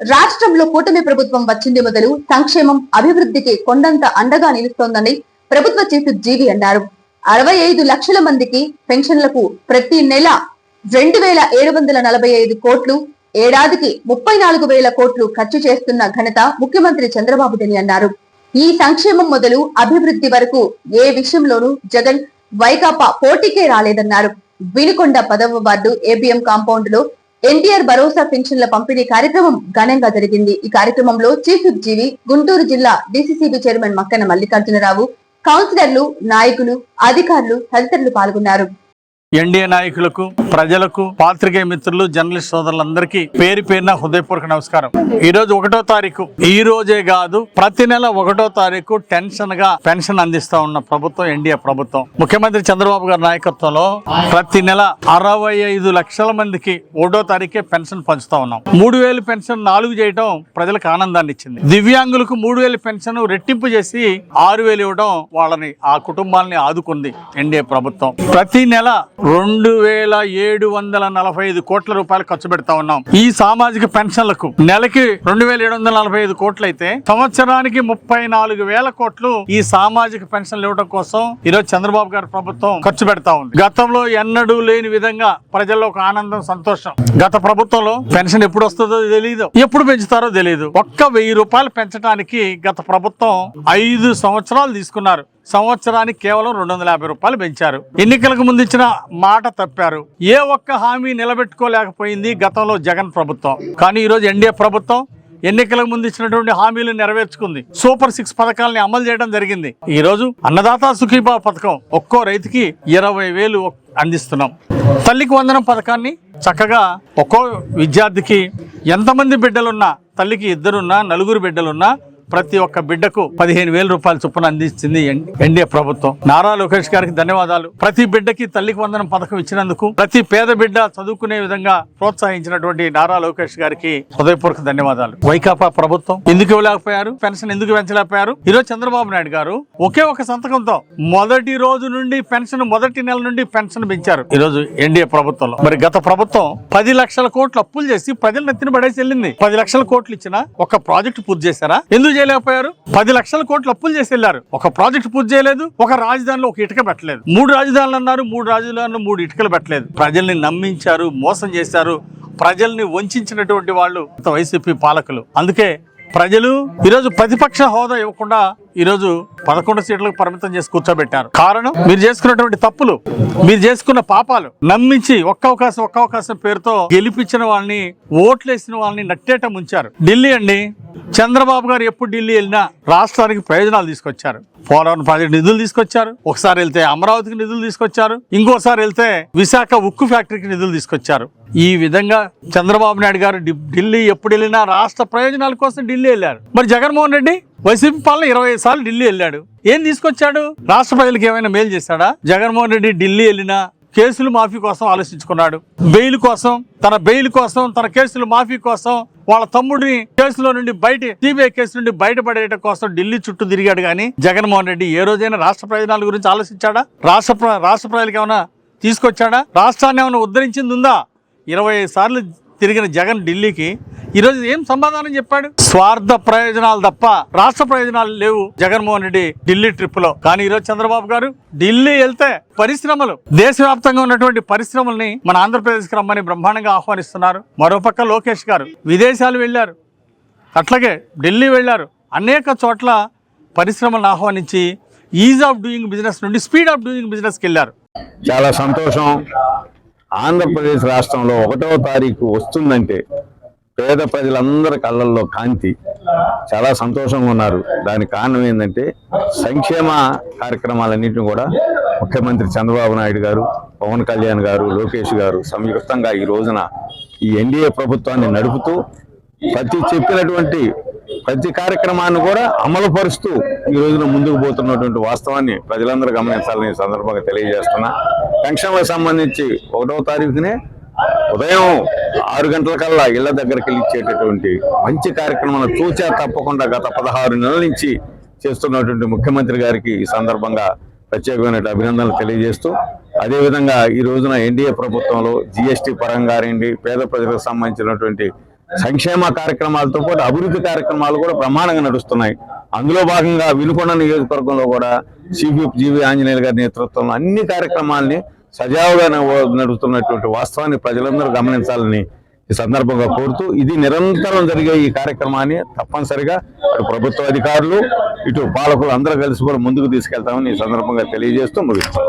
రాష్ట్రంలో కూటమి ప్రభుత్వం వచ్చింది మొదలు సంక్షేమం అభివృద్ధికి కొండంత అండగా నిలుస్తోందని ప్రభుత్వ చీఫ్ జీవి అన్నారు. అరవై ఐదు లక్షల మందికి పెన్షన్లకు ప్రతి నెల రెండు వేల ఏడు వందల నలభై ఐదు కోట్లు ఏడాదికి ముప్పై నాలుగు వేల కోట్లు ఖర్చు చేస్తున్న ఘనత ముఖ్యమంత్రి చంద్రబాబుదని అన్నారు. ఈ సంక్షేమం మొదలు అభివృద్ధి వరకు ఏ విషయంలోనూ జగన్ వైకాపా పోటీకే రాలేదన్నారు. వినుకొండ పదవ వార్డు ఏబిఎం కాంపౌండ్లో ఎన్టీఆర్ భరోసా పెన్షన్ల పంపిణీ కార్యక్రమం ఘనంగా జరిగింది. ఈ కార్యక్రమంలో చీఫ్ జీవి గుంటూరు జిల్లా డిసిసిబి చైర్మన్ మక్కన మల్లికార్జునరావు కౌన్సిలర్లు నాయకులు అధికారులు తదితరులు పాల్గొన్నారు. ఎన్డీఏ నాయకులకు ప్రజలకు పాత్రికేయ మిత్రులు జర్నలిస్ట్ సోదరులందరికీ పేరు పేరున హృదయపూర్వక నమస్కారం. ఈ రోజు ఒకటో తారీఖు. ఈ రోజే కాదు ప్రతి నెల ఒకటో తారీఖు టెన్షన్గా పెన్షన్ అందిస్తా ఉన్న ప్రభుత్వం ఎన్డీఏ ప్రభుత్వం. ముఖ్యమంత్రి చంద్రబాబు గారి నాయకత్వంలో ప్రతి నెల అరవై ఐదు లక్షల మందికి ఒకటో తారీఖే పెన్షన్ పంచుతా ఉన్నాం. మూడు వేలు పెన్షన్ నాలుగు చేయడం ప్రజలకు ఆనందాన్ని ఇచ్చింది. దివ్యాంగులకు మూడు వేలు పెన్షన్ రెట్టింపు చేసి ఆరు వేలు ఇవ్వడం వాళ్ళని ఆ కుటుంబాలని ఆదుకుంది ఎన్డీఏ ప్రభుత్వం. ప్రతి నెల రెండు వేల ఏడు వందల నలభై ఐదు కోట్ల రూపాయలు ఖర్చు పెడతా ఉన్నాం. ఈ సామాజిక పెన్షన్లకు నెలకి రెండు వేల ఏడు వందల నలభై ఐదు కోట్లు అయితే సంవత్సరానికి ముప్పై నాలుగు వేల కోట్లు ఈ సామాజిక పెన్షన్లు ఇవ్వడం కోసం ఈరోజు చంద్రబాబు గారి ప్రభుత్వం ఖర్చు పెడతా ఉంది. గతంలో ఎన్నడూ లేని విధంగా ప్రజల్లో ఒక ఆనందం సంతోషం. గత ప్రభుత్వంలో పెన్షన్ ఎప్పుడు వస్తుందో తెలియదు ఎప్పుడు పెంచుతారో తెలియదు ఒక్క వెయ్యి రూపాయలు పెంచడానికి గత ప్రభుత్వం ఐదు సంవత్సరాలు తీసుకున్నారు. సంవత్సరానికి కేవలం రెండు వందల యాభై రూపాయలు పెంచారు. ఎన్నికలకు ముందు ఇచ్చిన మాట తప్పారు. ఏ ఒక్క హామీ నిలబెట్టుకోలేకపోయింది గతంలో జగన్ ప్రభుత్వం. కానీ ఈరోజు ఎన్డీఏ ప్రభుత్వం ఎన్నికలకు ముందు ఇచ్చినటువంటి హామీలు నెరవేర్చుకుంది. సూపర్ సిక్స్ పథకాలని అమలు చేయడం జరిగింది. ఈ రోజు అన్నదాత సుఖీభా పథకం ఒక్కో రైతుకి ఇరవై వేలు అందిస్తున్నాం. తల్లికి వందనం పథకాన్ని చక్కగా ఒక్కో విద్యార్థికి ఎంతమంది బిడ్డలున్నా తల్లికి ఇద్దరున్నా నలుగురు బిడ్డలున్నా ప్రతి ఒక్క బిడ్డకు పదిహేను వేల రూపాయల చొప్పున అందించింది ఎన్- ఎన్డీఏ ప్రభుత్వం. నారా లోకేష్ గారికి ధన్యవాదాలు. ప్రతి బిడ్డకి తల్లికి వందనం పథకం ఇచ్చినందుకు ప్రతి పేద బిడ్డ చదువుకునే విధంగా ప్రోత్సహించినటువంటి నారా లోకేష్ గారికి హృదయపూర్వక ధన్యవాదాలు. వైకాపా ప్రభుత్వం ఎందుకు ఇవ్వలేకపోయారు? పెన్షన్ ఎందుకు పెంచలేకపోయారు? ఈరోజు చంద్రబాబు నాయుడు గారు ఒకే ఒక సంతకంతో మొదటి రోజు నుండి పెన్షన్ మొదటి నెల నుండి పెన్షన్ పెంచారు ఈ రోజు ఎన్డీఏ ప్రభుత్వంలో. మరి గత ప్రభుత్వం పది లక్షల కోట్లు అప్పులు చేసి ప్రజలు నెత్తిన పడేసి వెళ్ళింది. పది లక్షల కోట్లు ఇచ్చిన ఒక ప్రాజెక్ట్ పూర్తి చేశారా? ఎందుకు చేయలేకపోయారు. పది లక్షల కోట్లు అప్పులు చేసి వెళ్ళారు. ఒక ప్రాజెక్ట్ పూర్తి చేయలేదు ఒక రాజధానిలో ఒక ఇటుక పెట్టలేదు. మూడు రాజధానులు అన్నారు మూడు రాజధానులు మూడు ఇటుకలు పెట్టలేదు. ప్రజల్ని నమ్మించారు మోసం చేశారు. ప్రజల్ని వంచినటువంటి వాళ్ళు వైసీపీ పాలకులు. అందుకే ప్రజలు ఈరోజు ప్రతిపక్ష హోదా ఇవ్వకుండా ఈరోజు పదకొండు సీట్లకు పరిమితం చేసి కూర్చోబెట్టారు. కారణం మీరు చేసుకున్నటువంటి తప్పులు మీరు చేసుకున్న పాపాలు నమ్మించి ఒక్క అవకాశం ఒక్క అవకాశం పేరుతో గెలిపించిన వాళ్ళని ఓట్లేసిన వాళ్ళని నట్టేట ముంచారు. ఢిల్లీ అండి చంద్రబాబు గారు ఎప్పుడు ఢిల్లీ వెళ్ళినా రాష్ట్రానికి ప్రయోజనాలు తీసుకొచ్చారు. పోలవరం ప్రాజెక్ట్ నిధులు తీసుకొచ్చారు. ఒకసారి వెళ్తే అమరావతికి నిధులు తీసుకొచ్చారు. ఇంకోసారి వెళ్తే విశాఖ ఉక్కు ఫ్యాక్టరీకి నిధులు తీసుకొచ్చారు. ఈ విధంగా చంద్రబాబు నాయుడు గారు ఢిల్లీ ఎప్పుడు వెళ్ళినా రాష్ట్ర ప్రయోజనాల కోసం ఢిల్లీ వెళ్ళారు. మరి జగన్మోహన్ రెడ్డి వైసీపీ పాలన ఇరవై సార్లు ఢిల్లీ వెళ్ళాడు. ఏం తీసుకొచ్చాడు? రాష్ట్ర ప్రజలకు ఏమైనా మేలు చేశాడా? జగన్మోహన్ రెడ్డి ఢిల్లీ వెళ్ళినా కేసులు మాఫీ కోసం ఆలోచించుకున్నాడు. బెయిల్ కోసం తన బెయిల్ కోసం తన కేసులు మాఫీ కోసం వాళ్ళ తమ్ముడిని కేసులో నుండి బయట సిబిఐ కేసు నుండి బయటపడేయడం కోసం ఢిల్లీ చుట్టూ తిరిగాడు కానీ జగన్మోహన్ రెడ్డి ఏ రోజైనా రాష్ట్ర ప్రయోజనాల గురించి ఆలోచించాడా? రాష్ట్ర ప్ర- రాష్ట్ర ప్రజలకు ఏమైనా తీసుకొచ్చాడా? రాష్ట్రాన్ని ఏమైనా ఉద్ధరించింది ఉందా? ఇరవై ఐదు సార్లు తిరిగిన జగన్ ఢిల్లీకి ఈరోజు ఏం సమాధానం చెప్పాడు? స్వార్థ ప్రయోజనాలు తప్ప రాష్ట్ర ప్రయోజనాలు లేవు జగన్మోహన్ రెడ్డి ఢిల్లీ ట్రిప్లో. కానీ ఈరోజు చంద్రబాబు గారు ఢిల్లీ వెళ్తే పరిశ్రమలు దేశవ్యాప్తంగా ఉన్నటువంటి పరిశ్రమల్ని మన ఆంధ్రప్రదేశ్కి రమ్మని బ్రహ్మాండంగా ఆహ్వానిస్తున్నారు. మరోపక్క లోకేష్ గారు విదేశాలు వెళ్ళారు. అట్లాగే ఢిల్లీ వెళ్ళారు. అనేక చోట్ల పరిశ్రమలను ఆహ్వానించి ఈజ్ ఆఫ్ డూయింగ్ బిజినెస్ నుండి స్పీడ్ ఆఫ్ డూయింగ్ బిజినెస్కి వెళ్ళారు. చాలా సంతోషం. ఆంధ్రప్రదేశ్ రాష్ట్రంలో ఒకటవ తారీఖు వస్తుందంటే పేద ప్రజలందరి కళ్ళల్లో కాంతి. చాలా సంతోషంగా ఉన్నారు. దానికి కారణం ఏంటంటే సంక్షేమ కార్యక్రమాలన్నింటినీ కూడా ముఖ్యమంత్రి చంద్రబాబు నాయుడు గారు పవన్ కళ్యాణ్ గారు లోకేష్ గారు సంయుక్తంగా ఈ రోజున ఈ ఎన్డీఏ ప్రభుత్వాన్ని నడుపుతూ ప్రతి చెప్పినటువంటి ప్రతి కార్యక్రమాన్ని కూడా అమలు పరుస్తూ ఈ రోజున ముందుకు పోతున్నటువంటి వాస్తవాన్ని ప్రజలందరూ గమనించాలని సందర్భంగా తెలియజేస్తున్నా. పెన్షన్లకు సంబంధించి ఒకటవ తారీఖునే ఉదయం ఆరు గంటల కల్లా ఇళ్ళ దగ్గరికి వెళ్ళి ఇచ్చేటటువంటి మంచి కార్యక్రమాలను చూచా తప్పకుండా గత పదహారు నెలల నుంచి చేస్తున్నటువంటి ముఖ్యమంత్రి గారికి ఈ సందర్భంగా ప్రత్యేకమైన అభినందనలు తెలియజేస్తూ అదేవిధంగా ఈ రోజున ఎన్డీఏ ప్రభుత్వంలో జిఎస్టీ పరంగా రండి పేద ప్రజలకు సంబంధించినటువంటి సంక్షేమ కార్యక్రమాలతో పాటు అభివృద్ధి కార్యక్రమాలు కూడా బ్రహ్మాండంగా నడుస్తున్నాయి. అందులో భాగంగా వినుకొండ నియోజకవర్గంలో కూడా సిపిఎఫ్ జీవి ఆంజనేయులు గారి నేతృత్వంలో అన్ని కార్యక్రమాల్ని సజావుగా నడుస్తున్నటువంటి వాస్తవాన్ని ప్రజలందరూ గమనించాలని ఈ సందర్భంగా కోరుతూ ఇది నిరంతరం జరిగే ఈ కార్యక్రమాన్ని తప్పనిసరిగా అటు ప్రభుత్వ అధికారులు ఇటు పాలకులు అందరూ కలిసి కూడా ముందుకు తీసుకెళ్తామని ఈ సందర్భంగా తెలియజేస్తూ ముగిస్తాం.